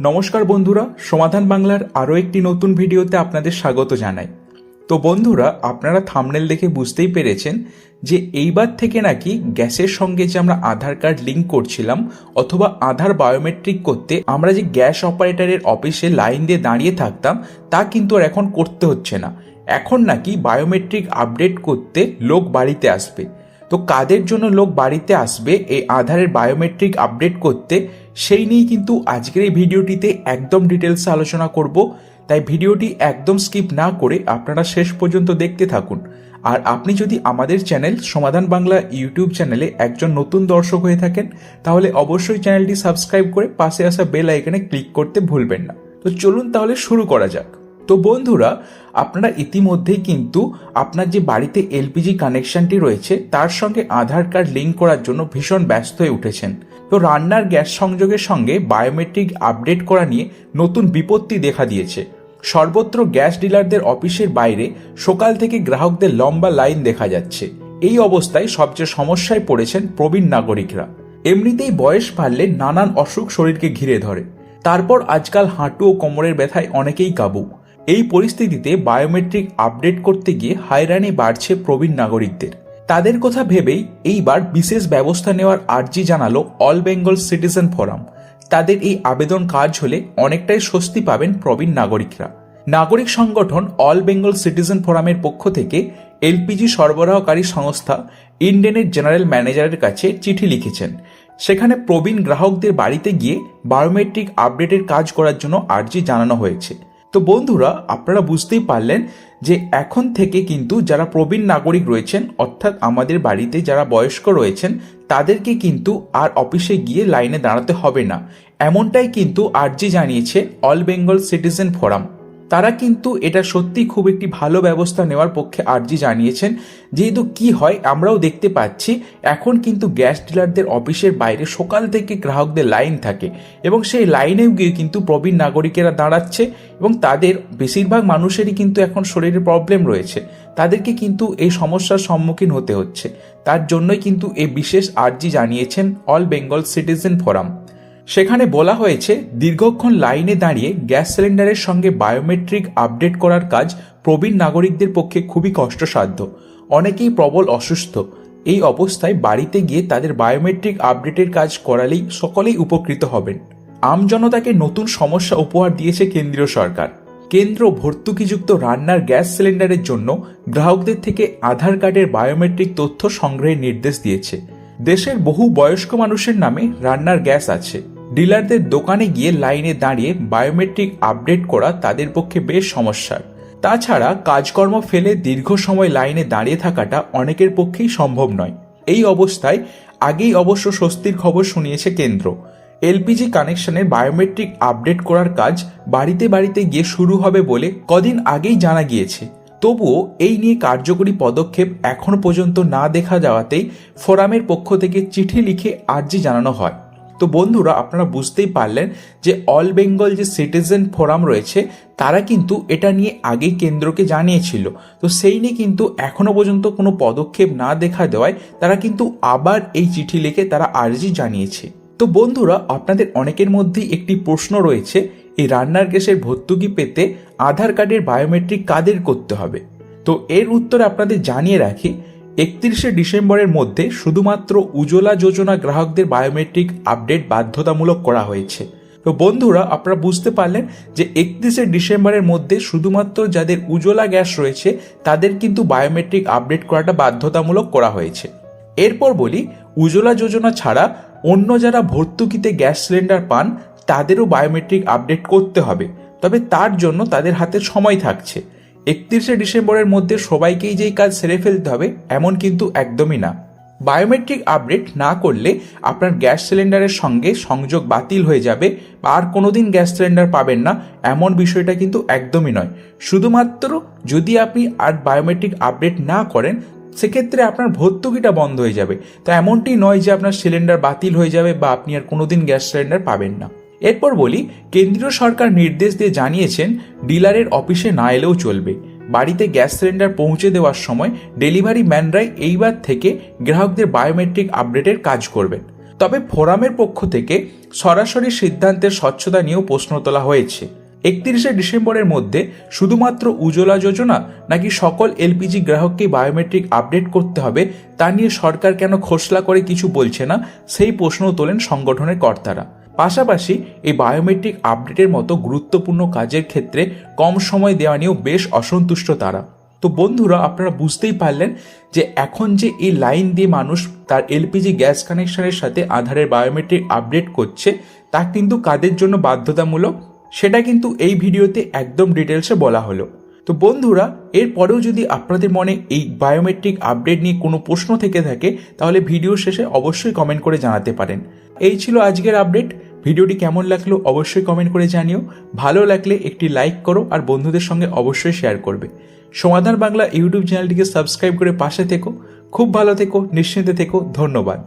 নমস্কার বন্ধুরা, সমাধান বাংলার আরও একটি নতুন ভিডিওতে আপনাদের স্বাগত জানাই। তো বন্ধুরা, আপনারা থামনেল দেখে বুঝতেই পেরেছেন যে এইবার থেকে নাকি গ্যাসের সঙ্গে যে আমরা আধার কার্ড লিঙ্ক করছিলাম অথবা আধার বায়োমেট্রিক করতে আমরা যে গ্যাস অপারেটরের অফিসে লাইন দিয়ে দাঁড়িয়ে থাকতাম, তা কিন্তু আর এখন করতে হচ্ছে না। এখন নাকি বায়োমেট্রিক আপডেট করতে লোক বাড়িতে আসবে। তো কাদের জন্য লোক বাড়িতে আসবে এই আধারের বায়োমেট্রিক আপডেট করতে, সেই নিয়েই কিন্তু আজকের এই ভিডিওটিতে একদম ডিটেলসে আলোচনা করব। তাই ভিডিওটি একদম স্কিপ না করে আপনারা শেষ পর্যন্ত দেখতে থাকুন। আর আপনি যদি আমাদের চ্যানেল সমাধান বাংলা ইউটিউব চ্যানেলে একজন নতুন দর্শক হয়ে থাকেন, তাহলে অবশ্যই চ্যানেলটি সাবস্ক্রাইব করে পাশে আসা বেল আইকনে ক্লিক করতে ভুলবেন না। তো চলুন তাহলে শুরু করা যাক। তো বন্ধুরা, আপনারা ইতিমধ্যেই কিন্তু আপনার যে বাড়িতে এলপিজি কানেকশনটি রয়েছে, তার সঙ্গে আধার কার্ড লিঙ্ক করার জন্য ভীষণ ব্যস্ত হয়ে উঠেছেন। তো রান্নার গ্যাস সংযোগের সঙ্গে বায়োমেট্রিক আপডেট করা নিয়ে নতুন বিপত্তি দেখা দিয়েছে। সর্বত্র গ্যাস ডিলারদের অফিসের বাইরে সকাল থেকে গ্রাহকদের লম্বা লাইন দেখা যাচ্ছে। এই অবস্থায় সবচেয়ে সমস্যায় পড়েছেন প্রবীণ নাগরিকরা। এমনিতেই বয়স বাড়লে নানান অসুখ শরীরকে ঘিরে ধরে। তারপর আজকাল হাঁটু ও কোমরের ব্যথায় অনেকেই কাবু। এই পরিস্থিতিতে বায়োমেট্রিক আপডেট করতে গিয়ে হায়রানি বাড়ছে প্রবীণ নাগরিকদের। তাদের কথা ভেবেই এইবার বিশেষ ব্যবস্থা নেওয়ার আর্জি জানালো অল বেঙ্গল সিটিজেন ফোরাম তাদের এই আবেদন কাজ হলে অনেকটাই স্বস্তি পাবেন প্রবীণ নাগরিকরা। নাগরিক সংগঠন অল বেঙ্গল সিটিজেন ফোরামের পক্ষ থেকে এলপিজি সরবরাহকারী সংস্থা ইন্ডেনের জেনারেল ম্যানেজারের কাছে চিঠি লিখেছেন। সেখানে প্রবীণ গ্রাহকদের বাড়িতে গিয়ে বায়োমেট্রিক আপডেটের কাজ করার জন্য আর্জি জানানো হয়েছে। তো বন্ধুরা, আপনারা বুঝতেই পারলেন যে এখন থেকে কিন্তু যারা প্রবীণ নাগরিক রয়েছেন, অর্থাৎ আমাদের বাড়িতে যারা বয়স্ক রয়েছেন, তাদেরকে কিন্তু আর অফিসে গিয়ে লাইনে দাঁড়াতে হবে না। এমনটাই কিন্তু আর্জি জানিয়েছে অল বেঙ্গল সিটিজেন ফোরাম। তারা কিন্তু এটা সত্যি খুব একটি ভালো ব্যবস্থা নেওয়ার পক্ষে আর্জি জানিয়েছেন। যেহেতু কি হয়, আমরাও দেখতে পাচ্ছি, এখন কিন্তু গ্যাস ডিলারদের অফিসের বাইরে সকাল থেকে গ্রাহকদের লাইন থাকে এবং সেই লাইনেও গিয়ে কিন্তু প্রবীণ নাগরিকেরা দাঁড়াচ্ছে এবং তাদের বেশিরভাগ মানুষেরই কিন্তু এখন শরীরে প্রবলেম রয়েছে। তাদেরকে কিন্তু এই সমস্যার সম্মুখীন হতে হচ্ছে। তার জন্যই কিন্তু এই বিশেষ আর্জি জানিয়েছেন অল বেঙ্গল সিটিজেন ফোরাম সেখানে বলা হয়েছে, দীর্ঘক্ষণ লাইনে দাঁড়িয়ে গ্যাস সিলিন্ডারের সঙ্গে বায়োমেট্রিক আপডেট করার কাজ প্রবীণ নাগরিকদের পক্ষে খুবই কষ্টসাধ্য। অনেকেই প্রবল অসুস্থ। এই অবস্থায় বাড়িতে গিয়ে তাদের বায়োমেট্রিক আপডেটের কাজ করালেই সকলেই উপকৃত হবেন। আমজনতাকে নতুন সমস্যা উপহার দিয়েছে কেন্দ্রীয় সরকার। কেন্দ্র ভর্তুকিযুক্ত রান্নার গ্যাস সিলিন্ডারের জন্য গ্রাহকদের থেকে আধার কার্ডের বায়োমেট্রিক তথ্য সংগ্রহের নির্দেশ দিয়েছে। দেশের বহু বয়স্ক মানুষের নামে রান্নার গ্যাস আছে। ডিলারদের দোকানে গিয়ে লাইনে দাঁড়িয়ে বায়োমেট্রিক আপডেট করা তাদের পক্ষে বেশ সমস্যার। তাছাড়া কাজকর্ম ফেলে দীর্ঘ সময় লাইনে দাঁড়িয়ে থাকাটা অনেকের পক্ষেই সম্ভব নয়। এই অবস্থায় আগেই অবশ্য স্বস্তির খবর শুনিয়েছে কেন্দ্র। এলপিজি কানেকশনের বায়োমেট্রিক আপডেট করার কাজ বাড়িতে বাড়িতে গিয়ে শুরু হবে বলে কদিন আগেই জানা গিয়েছে। তবুও এই নিয়ে কার্যকরী পদক্ষেপ এখনও পর্যন্ত না দেখা যাওয়াতেই ফোরামের পক্ষ থেকে চিঠি লিখে আর্জি জানানো হয়। তো বন্ধুরা, আপনারা বুঝতেই পারলেন যে অল বেঙ্গল যে সিটিজেন ফোরাম রয়েছে, তারা কিন্তু এটা নিয়ে আগেই কেন্দ্রকে জানিয়েছিল। তো সেই নিয়ে কিন্তু এখনও পর্যন্ত কোনো পদক্ষেপ না দেখা দেওয়ায় তারা কিন্তু আবার এই চিঠি লিখে তারা আর্জি জানিয়েছে। তো বন্ধুরা, আপনাদের অনেকের মধ্যেই একটি প্রশ্ন রয়েছে, এই রান্নার গ্যাসের ভর্তুকি পেতে আধার কার্ডের বায়োমেট্রিক কাদের করতে হবে? তো এর উত্তরে আপনাদের জানিয়ে রাখি একত্রিশে ডিসেম্বরের মধ্যে শুধুমাত্র উজ্জ্বলা যোজনা গ্রাহকদের বায়োমেট্রিক আপডেট বাধ্যতামূলক করা হয়েছে। তো বন্ধুরা, আপনারা বুঝতে পারলেন যে একত্রিশে ডিসেম্বরের মধ্যে শুধুমাত্র যাদের উজ্জ্বলা গ্যাস রয়েছে, তাদের কিন্তু বায়োমেট্রিক আপডেট করাটা বাধ্যতামূলক করা হয়েছে। এরপর বলি, উজ্জ্বলা যোজনা ছাড়া অন্য যারা ভর্তুকিতে গ্যাস সিলিন্ডার পান, তাদেরও বায়োমেট্রিক আপডেট করতে হবে। তবে তার জন্য তাদের হাতে সময় থাকছে। একত্রিশে ডিসেম্বরের মধ্যে সবাইকেই যেই কাজ সেরে ফেলতে হবে, এমন কিন্তু একদমই না। বায়োমেট্রিক আপডেট না করলে আপনার গ্যাস সিলিন্ডারের সঙ্গে সংযোগ বাতিল হয়ে যাবে, আর কোনোদিন গ্যাস সিলিন্ডার পাবেন না, এমন বিষয়টা কিন্তু একদমই নয়। শুধুমাত্র যদি আপনি আর বায়োমেট্রিক আপডেট না করেন, সেক্ষেত্রে আপনার ভর্তুকিটা বন্ধ হয়ে যাবে। তা এমনটি নয় যে আপনার সিলিন্ডার বাতিল হয়ে যাবে বা আপনি আর কোনোদিন গ্যাস সিলিন্ডার পাবেন না। এরপর বলি, কেন্দ্রীয় সরকার নির্দেশ দিয়ে জানিয়েছেন, ডিলারের অফিসে না এলেও চলবে। বাড়িতে গ্যাস সিলিন্ডার পৌঁছে দেওয়ার সময় ডেলিভারি ম্যানরাই এইবার থেকে গ্রাহকদের বায়োমেট্রিক আপডেটের কাজ করবেন। তবে ফোরামের পক্ষ থেকে সরাসরি সিদ্ধান্তের স্বচ্ছতা নিয়েও প্রশ্ন তোলা হয়েছে। একত্রিশে ডিসেম্বরের মধ্যে শুধুমাত্র উজ্জ্বলা যোজনা নাকি সকল এলপিজি গ্রাহককে বায়োমেট্রিক আপডেট করতে হবে তা নিয়ে সরকার কেন খোসলা করে কিছু বলছে না, সেই প্রশ্ন তোলেন সংগঠনের কর্তারা। পাশাপাশি এই বায়োমেট্রিক আপডেটের মতো গুরুত্বপূর্ণ কাজের ক্ষেত্রে কম সময় দেওয়া নিয়েও বেশ অসন্তুষ্ট তারা। তো বন্ধুরা, আপনারা বুঝতেই পারলেন যে এখন যে এই লাইন দিয়ে মানুষ তার এলপিজি গ্যাস কানেকশনের সাথে আধারের বায়োমেট্রিক আপডেট করছে, তা কিন্তু কাদের জন্য বাধ্যতামূলক? সেটা কিন্তু এই ভিডিওতে একদম ডিটেলসে বলা হলো। তো বন্ধুরা, এরপরেও যদি আপনাদের মনে এই বায়োমেট্রিক আপডেট নিয়ে কোনো প্রশ্ন থেকে থাকে, তাহলে ভিডিও শেষে অবশ্যই কমেন্ট করে জানাতে পারেন। এই ছিল আজকের আপডেট ভিডিওটি কেমন লাগল অবশ্যই কমেন্ট করে জানিও। ভালো লাগলে একটি লাইক করো আর বন্ধুদের সঙ্গে অবশ্যই শেয়ার করবে। সমাধান বাংলা ইউটিউব চ্যানেলটিকে সাবস্ক্রাইব করে পাশে থেকো। খুব ভালো থেকো, নিশ্চিন্তে থেকো, ধন্যবাদ।